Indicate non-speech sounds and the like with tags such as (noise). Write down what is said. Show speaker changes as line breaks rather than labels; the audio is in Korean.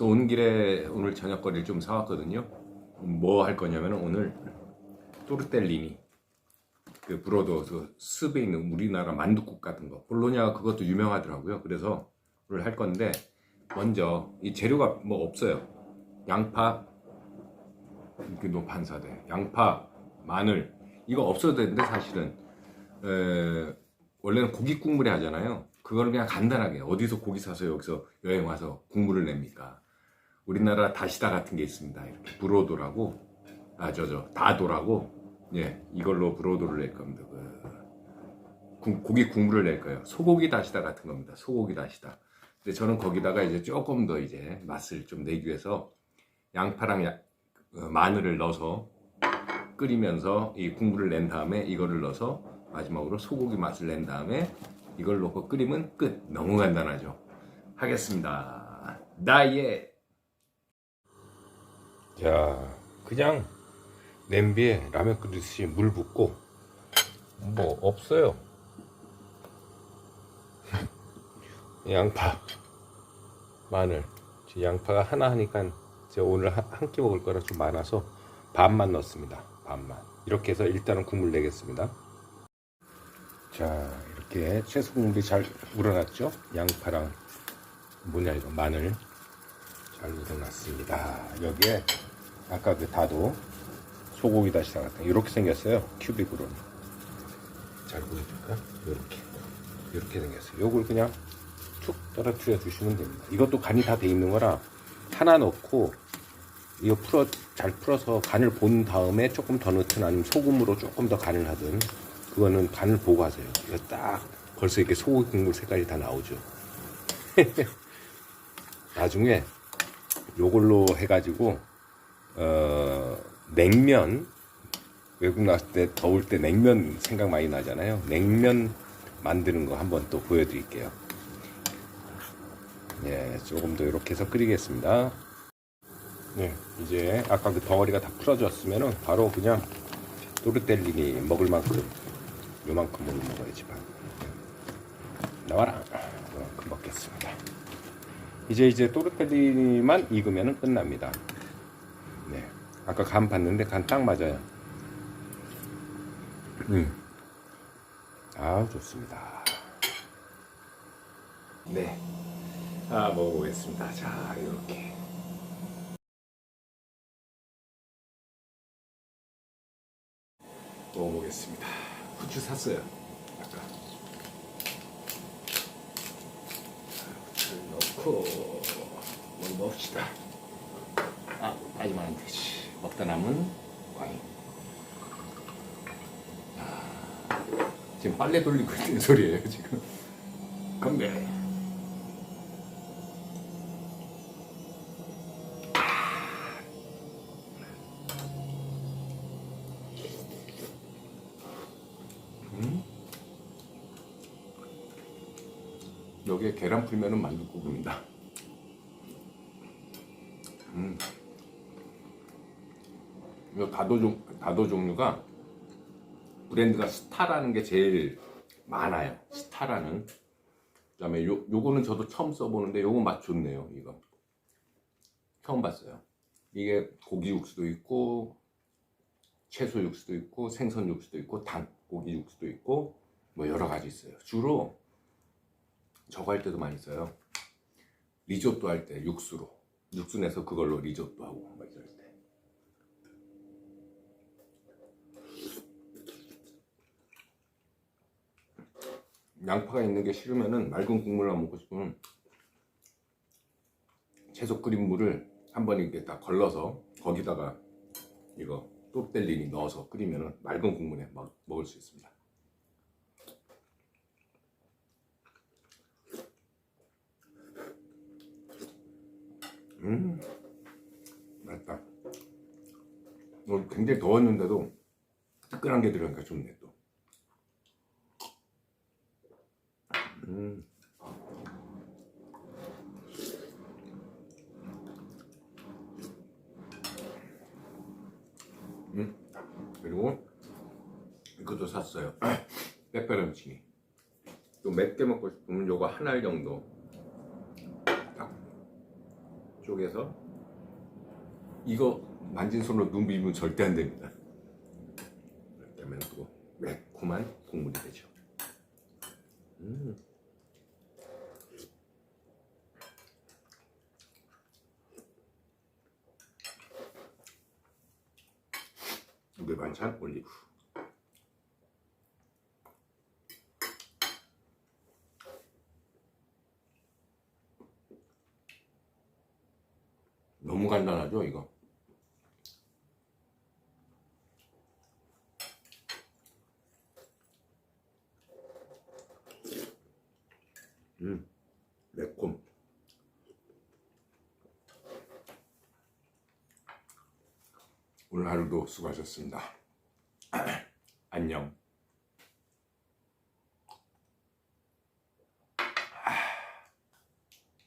그래서 오는 길에 오늘 저녁거리를 좀 사왔거든요. 뭐 할 거냐면 오늘 또르텔리니 그 브로도 그 습에 있는 우리나라 만둣국 같은 거 볼로냐 그것도 유명하더라고요. 그래서 오늘 할 건데 먼저 이 재료가 뭐 없어요. 양파 이렇게 노판사대 양파 마늘 이거 없어도 되는데 사실은 에, 원래는 고기 국물에 하잖아요. 그걸 그냥 간단하게 어디서 고기 사서 여기서 여행 와서 국물을 냅니까? 우리나라 다시다 같은 게 있습니다. 이렇게 브로도라고 아저저 다도라고 예 이걸로 브로도를 낼 겁니다. 그, 국- 고기 국물을 낼 거예요. 소고기 다시다 같은 겁니다. 소고기 다시다. 근데 저는 거기다가 이제 조금 더 이제 맛을 좀 내기 위해서 양파랑 야- 어, 마늘을 넣어서 끓이면서 이 국물을 낸 다음에 이거를 넣어서 마지막으로 소고기 맛을 낸 다음에 이걸 넣고 끓이면 끝. 너무 간단하죠. 하겠습니다. 다이 에. 자, 그냥 냄비에 라면 끓이듯이 물 붓고 뭐 없어요. (laughs) 양파, 마늘. 제 양파가 하나 하니까 제가 오늘 한 끼 먹을 거라 좀 많아서 반만 넣습니다. 반만. 이렇게 해서 일단은 국물 내겠습니다. 자, 이렇게 채소 국물이 잘 우러났죠? 양파랑 뭐냐 이거 마늘 잘 우러났습니다. 여기에 아까 그 다도 소고기 다시다 같은 거 이렇게 생겼어요. 큐빅으로. 잘 보여줄까? 이렇게 이렇게 생겼어요. 요걸 그냥 툭 떨어뜨려 주시면 됩니다. 이것도 간이 다 돼 있는 거라 하나 넣고 이거 풀어 잘 풀어서 간을 본 다음에 조금 더 넣든 아니면 소금으로 조금 더 간을 하든 그거는 간을 보고 하세요. 이거 딱 벌써 이렇게 소고기 국물 색깔이 다 나오죠. (laughs) 나중에 요걸로 해가지고 어, 냉면 외국 나왔을 때 더울 때 냉면 생각 많이 나잖아요. 냉면 만드는 거 한번 또 보여드릴게요. 예, 조금 더 이렇게 해서 끓이겠습니다. 네, 이제 아까 그 덩어리가 다 풀어졌으면은 바로 그냥 또르텔리니 먹을 만큼 요만큼으로 먹어야지 반. 나와라. 요만큼 먹겠습니다. 이제 이제 또르텔리니만 익으면은 끝납니다. 네, 아까 간 봤는데 간 딱 맞아요. 음, 아 좋습니다. 네, 아 먹어보겠습니다. 자 이렇게. 먹어보겠습니다. 후추 샀어요. 아까. 후추를 넣고 뭘 먹읍시다. 아, 안 되지. 먹다 남은 와인. 아, 지금 빨래 돌리고 있는 (laughs) 소리예요, 지금. 건배. 여기에 계란 풀면은 만둣국입니다. 음. 이 다도 종 다도 종류가 브랜드가 스타라는 게 제일 많아요. 스타라는. 그다음에 요 요거는 저도 처음 써보는데 요거 맛 좋네요. 이거 처음 봤어요. 이게 고기 육수도 있고 채소 육수도 있고 생선 육수도 있고 닭고기 육수도 있고 뭐 여러 가지 있어요. 주로 저거 할 때도 많이 써요. 리조또 할 때 육수로 육수 내서 그걸로 리조또 하고 막 이럴 때. 양파가 있는 게 싫으면은 맑은 국물을 먹고 싶으면 채소 끓인 물을 한 번 이렇게 딱 걸러서 거기다가 이거 또르텔리니 넣어서 끓이면은 맑은 국물에 먹, 먹을 수 있습니다. 음, 맛있다. 오늘 굉장히 더웠는데도 뜨끈한 게 들어가니까 좋네 또. 음. 음. 그리고 이것도 샀어요. (clears throat) 페페론치니. 또 맵게 먹고 싶으면 요거 한 알 정도 딱 쪽에서 이거 만진 손으로 눈 비비면 절대 안 됩니다. 하면 또 매콤한 국물이 되죠. 음. 우리 반찬 올리브. 너무 간단하죠, 이거. 음, 매콤. 오늘 하루도 수고하셨습니다. (clears throat) 안녕.